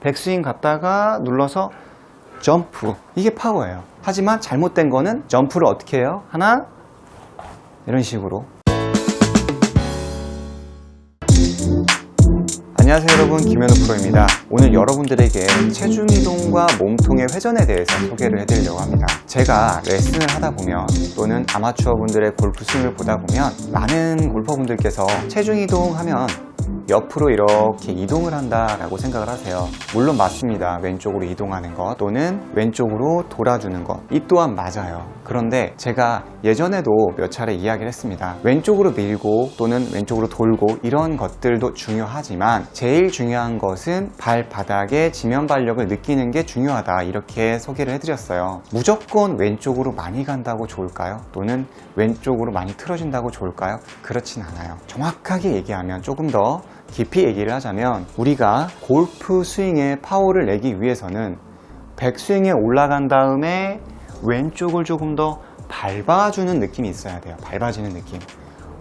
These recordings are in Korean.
백스윙 갔다가 눌러서 점프. 이게 파워예요. 하지만 잘못된 거는 점프를 어떻게 해요? 하나, 이런 식으로. 안녕하세요 여러분 김현우 프로입니다 오늘 여러분들에게 체중 이동과 몸통의 회전에 대해서 소개를 해드리려고 합니다 제가 레슨을 하다 보면 또는 아마추어 분들의 골프 스윙을 보다 보면 많은 골퍼분들께서 체중 이동 하면 옆으로 이렇게 이동을 한다라고 생각을 하세요. 물론 맞습니다. 왼쪽으로 이동하는 것 또는 왼쪽으로 돌아주는 것. 이 또한 맞아요. 그런데 제가 예전에도 몇 차례 이야기를 했습니다. 왼쪽으로 밀고 또는 왼쪽으로 돌고 이런 것들도 중요하지만 제일 중요한 것은 발바닥의 지면 발력을 느끼는 게 중요하다. 이렇게 소개를 해드렸어요. 무조건 왼쪽으로 많이 간다고 좋을까요? 또는 왼쪽으로 많이 틀어진다고 좋을까요? 그렇진 않아요. 정확하게 얘기하면 조금 더 깊이 얘기를 하자면 우리가 골프 스윙의 파워를 내기 위해서는 백스윙에 올라간 다음에 왼쪽을 조금 더 밟아주는 느낌이 있어야 돼요. 밟아지는 느낌.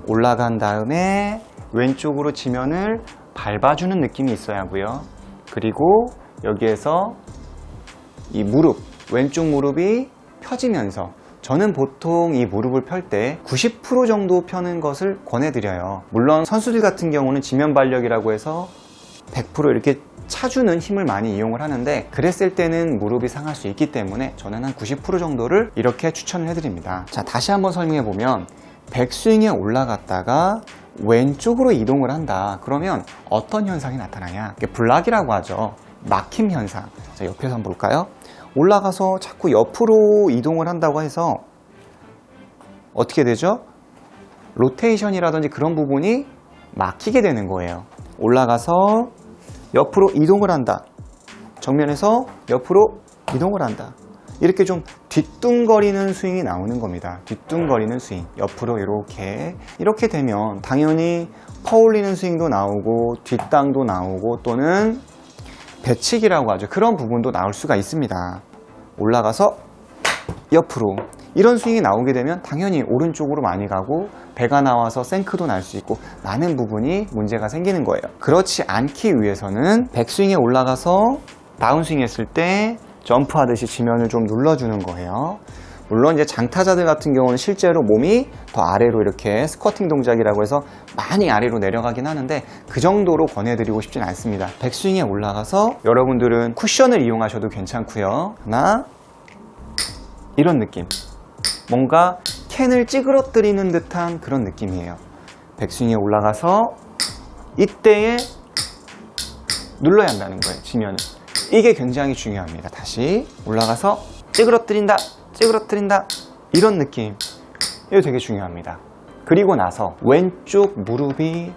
올라간 다음에 왼쪽으로 지면을 밟아주는 느낌이 있어야 하고요. 그리고 여기에서 이 무릎, 왼쪽 무릎이 펴지면서 저는 보통 이 무릎을 펼 때 90% 정도 펴는 것을 권해드려요. 물론 선수들 같은 경우는 지면 발력이라고 해서 100% 이렇게 차주는 힘을 많이 이용을 하는데 그랬을 때는 무릎이 상할 수 있기 때문에 저는 한 90% 정도를 이렇게 추천을 해드립니다. 자, 다시 한번 설명해 보면 백스윙에 올라갔다가 왼쪽으로 이동을 한다. 그러면 어떤 현상이 나타나냐? 블락이라고 하죠. 막힘 현상. 자, 옆에서 한번 볼까요? 올라가서 자꾸 옆으로 이동을 한다고 해서 어떻게 되죠? 로테이션이라든지 그런 부분이 막히게 되는 거예요. 올라가서 옆으로 이동을 한다. 정면에서 옆으로 이동을 한다. 이렇게 좀 뒤뚱거리는 스윙이 나오는 겁니다. 뒤뚱거리는 스윙. 옆으로 이렇게. 이렇게 되면 당연히 퍼올리는 스윙도 나오고 뒷땅도 나오고 또는 배치기라고 하죠. 그런 부분도 나올 수가 있습니다. 올라가서 옆으로 이런 스윙이 나오게 되면 당연히 오른쪽으로 많이 가고 배가 나와서 생크도 날 수 있고 많은 부분이 문제가 생기는 거예요. 그렇지 않기 위해서는 백스윙에 올라가서 다운스윙 했을 때 점프하듯이 지면을 좀 눌러주는 거예요. 물론 이제 장타자들 같은 경우는 실제로 몸이 더 아래로 이렇게 스쿼팅 동작이라고 해서 많이 아래로 내려가긴 하는데 그 정도로 권해드리고 싶진 않습니다. 백스윙에 올라가서 여러분들은 쿠션을 이용하셔도 괜찮고요. 하나 이런 느낌. 뭔가 캔을 찌그러뜨리는 듯한 그런 느낌이에요. 백스윙에 올라가서 이때에 눌러야 한다는 거예요. 지면을. 이게 굉장히 중요합니다. 다시 올라가서 찌그러뜨린다. 찌그러뜨린다. 이런 느낌. 이거 되게 중요합니다. 그리고 나서 왼쪽 무릎이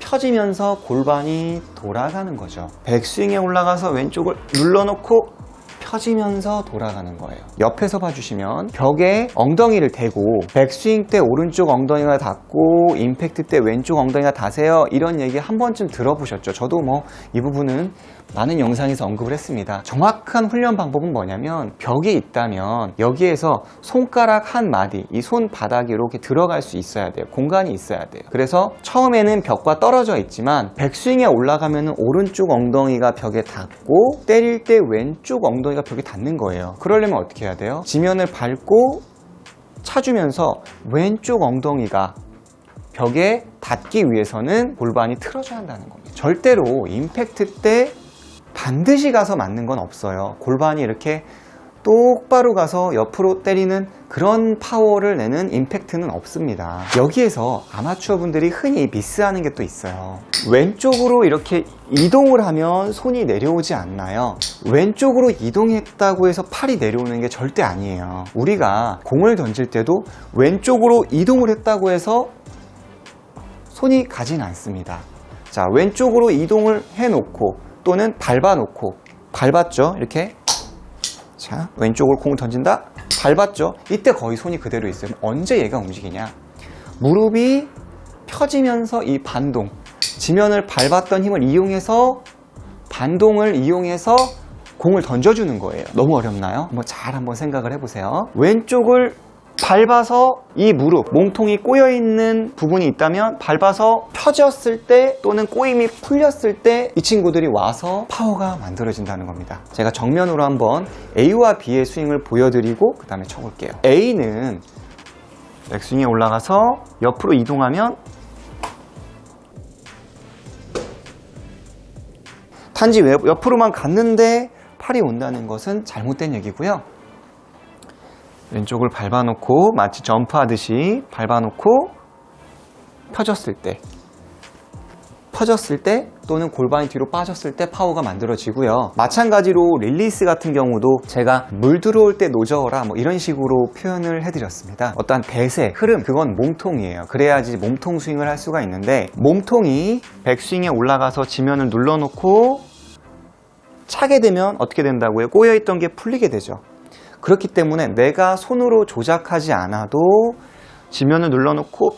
펴지면서 골반이 돌아가는 거죠. 백스윙에 올라가서 왼쪽을 눌러놓고 펴지면서 돌아가는 거예요 옆에서 봐주시면 벽에 엉덩이를 대고 백스윙 때 오른쪽 엉덩이가 닿고 임팩트 때 왼쪽 엉덩이가 닿으세요 이런 얘기 한 번쯤 들어보셨죠 저도 뭐 이 부분은 많은 영상에서 언급을 했습니다. 정확한 훈련 방법은 뭐냐면 벽이 있다면 여기에서 손가락 한 마디, 이 손바닥이 이렇게 들어갈 수 있어야 돼요. 공간이 있어야 돼요. 그래서 처음에는 벽과 떨어져 있지만 백스윙에 올라가면 오른쪽 엉덩이가 벽에 닿고 때릴 때 왼쪽 엉덩이가 벽에 닿는 거예요. 그러려면 어떻게 해야 돼요? 지면을 밟고 차주면서 왼쪽 엉덩이가 벽에 닿기 위해서는 골반이 틀어져야 한다는 겁니다. 절대로 임팩트 때 반드시 가서 맞는 건 없어요. 골반이 이렇게 똑바로 가서 옆으로 때리는 그런 파워를 내는 임팩트는 없습니다. 여기에서 아마추어 분들이 흔히 미스하는 게 또 있어요. 왼쪽으로 이렇게 이동을 하면 손이 내려오지 않나요? 왼쪽으로 이동했다고 해서 팔이 내려오는 게 절대 아니에요. 우리가 공을 던질 때도 왼쪽으로 이동을 했다고 해서 손이 가진 않습니다. 자, 왼쪽으로 이동을 해 놓고 또는 밟아 놓고 밟았죠? 이렇게. 자, 왼쪽으로 공을 던진다. 밟았죠? 이때 거의 손이 그대로 있어요. 언제 얘가 움직이냐? 무릎이 펴지면서 이 반동, 지면을 밟았던 힘을 이용해서 반동을 이용해서 공을 던져주는 거예요. 너무 어렵나요? 뭐 잘 한번 생각을 해보세요. 왼쪽을 밟아서 이 무릎, 몸통이 꼬여있는 부분이 있다면 밟아서 펴졌을 때 또는 꼬임이 풀렸을 때 이 친구들이 와서 파워가 만들어진다는 겁니다. 제가 정면으로 한번 A와 B의 스윙을 보여드리고 그 다음에 쳐볼게요. A는 백스윙에 올라가서 옆으로 이동하면 외- 옆으로만 갔는데 팔이 온다는 것은 잘못된 얘기고요. 왼쪽을 밟아놓고 마치 점프하듯이 밟아놓고 펴졌을 때 펴졌을 때 또는 골반이 뒤로 빠졌을 때 파워가 만들어지고요. 마찬가지로 릴리스 같은 경우도 제가 물 들어올 때 노저어라 뭐 이런 식으로 표현을 해드렸습니다. 어떠한 대세, 흐름, 그건 몸통이에요. 그래야지 몸통 스윙을 할 수가 있는데 몸통이 백스윙에 올라가서 지면을 눌러놓고 차게 되면 어떻게 된다고요? 꼬여있던 게 풀리게 되죠. 그렇기 때문에 내가 손으로 조작하지 않아도 지면을 눌러놓고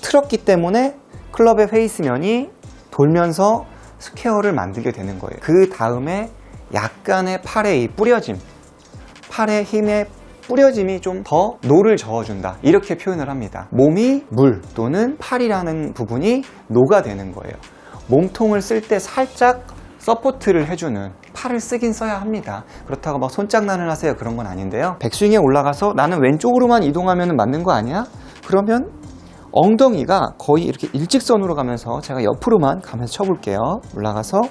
틀었기 때문에 클럽의 페이스면이 돌면서 스퀘어를 만들게 되는 거예요. 그 다음에 약간의 팔의 이 뿌려짐, 팔의 힘의 뿌려짐이 좀 더 노를 저어준다. 이렇게 표현을 합니다. 몸이 물 또는 팔이라는 부분이 노가 되는 거예요. 몸통을 쓸 때 살짝 서포트를 해주는 팔을 쓰긴 써야 합니다. 그렇다고 막 손장난을 하세요. 그런 건 아닌데요. 백스윙에 올라가서 나는 왼쪽으로만 이동하면 맞는 거 아니야? 그러면 엉덩이가 거의 이렇게 일직선으로 가면서 제가 옆으로만 가면서 쳐볼게요. 올라가서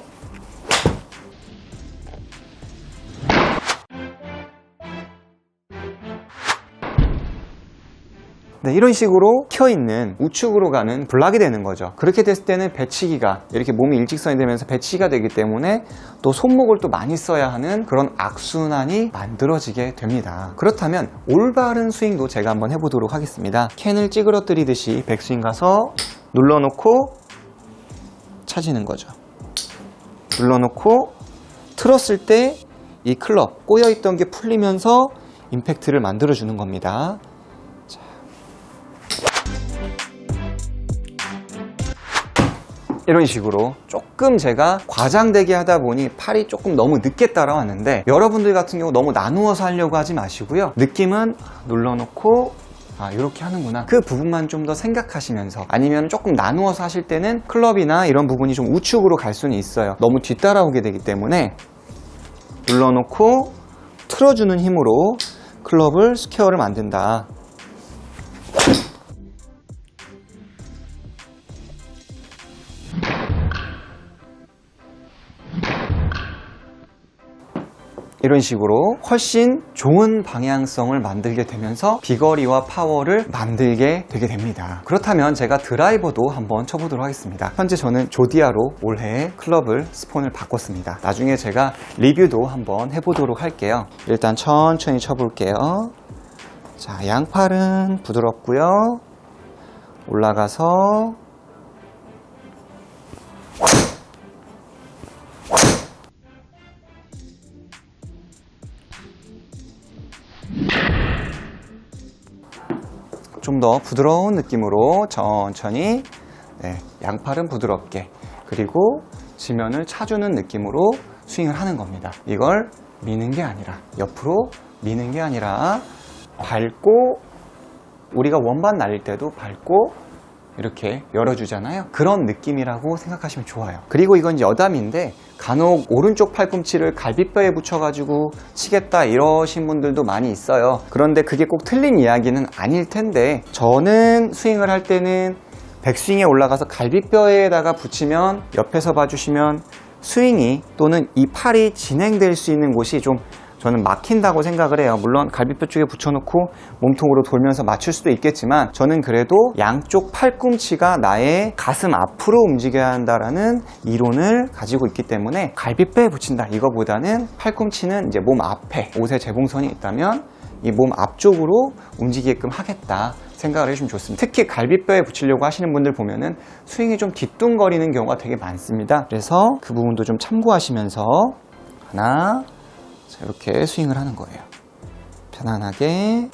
네, 이런 식으로 켜있는 우측으로 가는 블락이 되는 거죠. 그렇게 됐을 때는 배치기가 이렇게 몸이 일직선이 되면서 배치기가 되기 때문에 또 손목을 또 많이 써야 하는 그런 악순환이 만들어지게 됩니다. 그렇다면 올바른 스윙도 제가 한번 해보도록 하겠습니다. 캔을 찌그러뜨리듯이 백스윙 가서 눌러놓고 차지는 거죠. 눌러놓고 틀었을 때 이 클럽 꼬여있던 게 풀리면서 임팩트를 만들어주는 겁니다. 이런 식으로 조금 제가 과장되게 하다 보니 팔이 조금 너무 늦게 따라왔는데 여러분들 같은 경우 너무 나누어서 하려고 하지 마시고요. 느낌은 눌러놓고 아, 이렇게 하는구나. 그 부분만 좀 더 생각하시면서 아니면 조금 나누어서 하실 때는 클럽이나 이런 부분이 좀 우측으로 갈 수는 있어요. 너무 뒤따라오게 되기 때문에 눌러놓고 틀어주는 힘으로 클럽을 스퀘어를 만든다. 이런 식으로 훨씬 좋은 방향성을 만들게 되면서 비거리와 파워를 만들게 되게 됩니다. 그렇다면 제가 드라이버도 한번 쳐보도록 하겠습니다. 현재 저는 조디아로 올해 클럽을 스폰을 바꿨습니다. 나중에 제가 리뷰도 한번 해보도록 할게요. 일단 천천히 쳐볼게요. 자, 양팔은 부드럽고요. 올라가서 좀 더 부드러운 느낌으로 천천히 네, 양팔은 부드럽게 그리고 지면을 차주는 느낌으로 스윙을 하는 겁니다. 이걸 미는 게 아니라 옆으로 미는 게 아니라 밟고 우리가 원반 날릴 때도 밟고 이렇게 열어주잖아요. 그런 느낌이라고 생각하시면 좋아요. 그리고 이건 여담인데 간혹 오른쪽 팔꿈치를 갈비뼈에 붙여가지고 치겠다 이러신 분들도 많이 있어요. 그런데 그게 꼭 틀린 이야기는 아닐 텐데 저는 스윙을 할 때는 백스윙에 올라가서 갈비뼈에다가 붙이면 옆에서 봐주시면 스윙이 또는 이 팔이 진행될 수 있는 곳이 좀 저는 막힌다고 생각을 해요. 물론 갈비뼈 쪽에 붙여놓고 몸통으로 돌면서 맞출 수도 있겠지만 저는 그래도 양쪽 팔꿈치가 나의 가슴 앞으로 움직여야 한다라는 이론을 가지고 있기 때문에 갈비뼈에 붙인다 이거보다는 팔꿈치는 이제 몸 앞에 옷에 재봉선이 있다면 이 몸 앞쪽으로 움직이게끔 하겠다 생각을 해주시면 좋습니다. 특히 갈비뼈에 붙이려고 하시는 분들 보면은 스윙이 좀 뒤뚱거리는 경우가 되게 많습니다. 그래서 그 부분도 좀 참고하시면서 하나 자, 이렇게 스윙을 하는 거예요. 편안하게.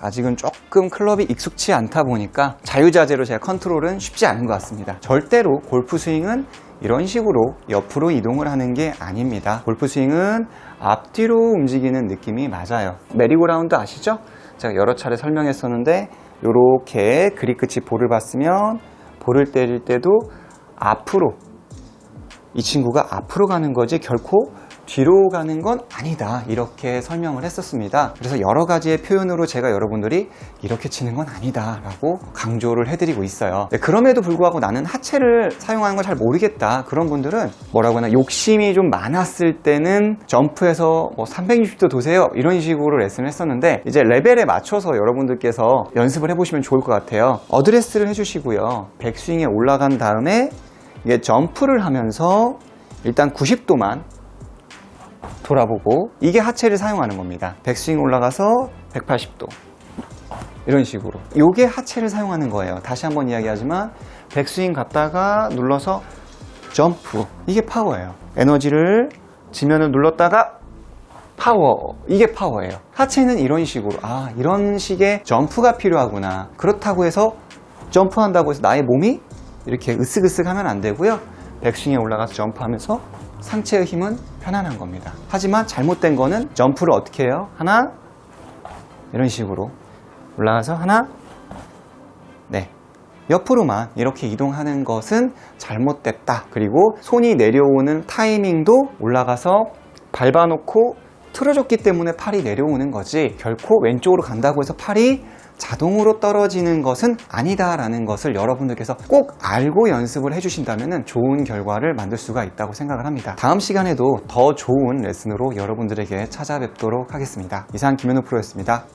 아직은 조금 클럽이 익숙치 않다 보니까 자유자재로 제가 컨트롤은 쉽지 않은 것 같습니다. 절대로 골프 스윙은 이런 식으로 옆으로 이동을 하는 게 아닙니다. 골프 스윙은 앞뒤로 움직이는 느낌이 맞아요. 메리고라운드 아시죠? 제가 여러 차례 설명했었는데 이렇게 그립 끝이 볼을 봤으면 볼을 때릴 때도 앞으로. 이 친구가 앞으로 가는 거지 결코 뒤로 가는 건 아니다. 이렇게 설명을 했었습니다. 그래서 여러 가지의 표현으로 제가 여러분들이 이렇게 치는 건 아니다 라고 강조를 해드리고 있어요. 네, 그럼에도 불구하고 나는 하체를 사용하는 걸 잘 모르겠다. 그런 분들은 뭐라고 하나 욕심이 좀 많았을 때는 점프해서 뭐 360도 도세요. 이런 식으로 레슨을 했었는데 이제 레벨에 맞춰서 여러분들께서 연습을 해보시면 좋을 것 같아요. 어드레스를 해주시고요. 백스윙에 올라간 다음에 이게 점프를 하면서 일단 90도만 돌아보고 이게 하체를 사용하는 겁니다. 백스윙 올라가서 180도 이런 식으로 이게 하체를 사용하는 거예요. 다시 한번 이야기하지만 백스윙 갔다가 눌러서 점프 이게 파워예요. 에너지를 지면을 눌렀다가 파워 이게 파워예요. 하체는 이런 식으로 아 이런 식의 점프가 필요하구나. 그렇다고 해서 점프한다고 해서 나의 몸이 이렇게 으쓱으쓱 하면 안 되고요. 백스윙에 올라가서 점프하면서 상체의 힘은 편안한 겁니다. 하지만 잘못된 거는 점프를 어떻게 해요? 하나, 이런 식으로 올라가서 하나, 네. 옆으로만 이렇게 이동하는 것은 잘못됐다. 그리고 손이 내려오는 타이밍도 올라가서 밟아놓고 틀어줬기 때문에 팔이 내려오는 거지 결코 왼쪽으로 간다고 해서 팔이 자동으로 떨어지는 것은 아니다라는 것을 여러분들께서 꼭 알고 연습을 해주신다면 좋은 결과를 만들 수가 있다고 생각을 합니다. 다음 시간에도 더 좋은 레슨으로 여러분들에게 찾아뵙도록 하겠습니다. 이상 김현우 프로였습니다.